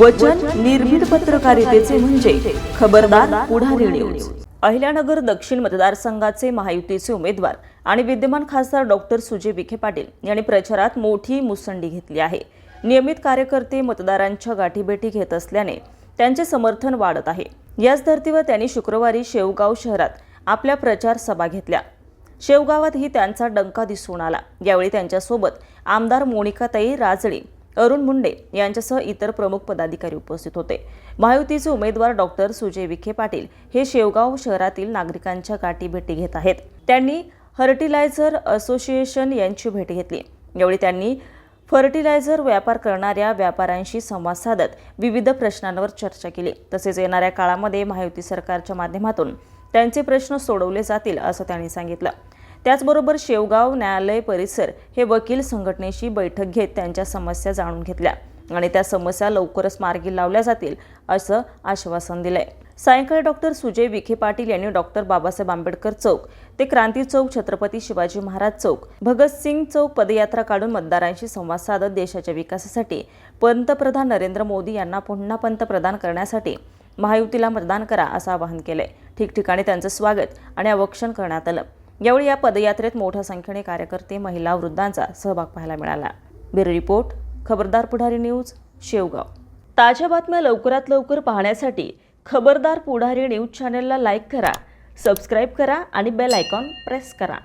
वचन निर्भीड पत्रकारितेचे म्हणजे खबरदार पुढारी न्यूज अहिल्यानगर दक्षिण मतदारसंघाचे महायुतीचे उमेदवार आणि विद्यमान खासदार डॉक्टर सुजय विखे पाटील यांनी प्रचारात मोठी मुसंडी घेतली आहे. नियमित कार्यकर्ते मतदारांच्या गाठीभेटी घेत असल्याने त्यांचे समर्थन वाढत आहे. याच धर्तीवर त्यांनी शुक्रवारी शेवगाव शहरात आपल्या प्रचार सभा घेतल्या. शेवगावातही त्यांचा डंका दिसून आला. यावेळी त्यांच्यासोबत आमदार मोनिकाताई राजळे अरुण मुंडे यांच्यासह इतर प्रमुख पदाधिकारी उपस्थित होते. महायुतीचे उमेदवार डॉक्टर सुजय विखे पाटील हे शेवगाव शहरातील नागरिकांच्या गाठी भेटी घेत आहेत. त्यांनी फर्टिलायझर असोसिएशन यांची भेट घेतली. यावेळी त्यांनी फर्टिलायझर व्यापार करणाऱ्या व्यापाऱ्यांशी संवाद साधत विविध प्रश्नांवर चर्चा केली. तसेच येणाऱ्या काळामध्ये महायुती सरकारच्या माध्यमातून त्यांचे प्रश्न सोडवले जातील असं त्यांनी सांगितलं. त्याचबरोबर शेवगाव न्यायालय परिसर हे वकील संघटनेशी बैठक घेत त्यांच्या समस्या जाणून घेतल्या आणि त्या समस्या लवकरच मार्गी लावल्या जातील असं आश्वासन दिलंय. सायंकाळी डॉक्टर सुजय विखे पाटील यांनी डॉक्टर बाबासाहेब आंबेडकर चौक ते क्रांती चौक छत्रपती शिवाजी महाराज चौक भगतसिंग चौक पदयात्रा काढून मतदारांशी संवाद साधत देशाच्या विकासासाठी पंतप्रधान नरेंद्र मोदी यांना पुन्हा पंतप्रधान करण्यासाठी महायुतीला मतदान करा असं आवाहन केलंय. ठिकठिकाणी त्यांचं स्वागत आणि अवक्षण करण्यात आलं. यावेळी या पदयात्रेत मोठ्या संख्येने कार्यकर्ते महिला वृद्धांचा सहभाग पाहायला मिळाला. ब्युरो रिपोर्ट खबरदार पुढारी न्यूज शेवगाव. ताज्या बातम्या लवकरात लवकर पाहण्यासाठी खबरदार पुढारी न्यूज चॅनलला लाईक करा सबस्क्राईब करा आणि बेल आयकॉन प्रेस करा.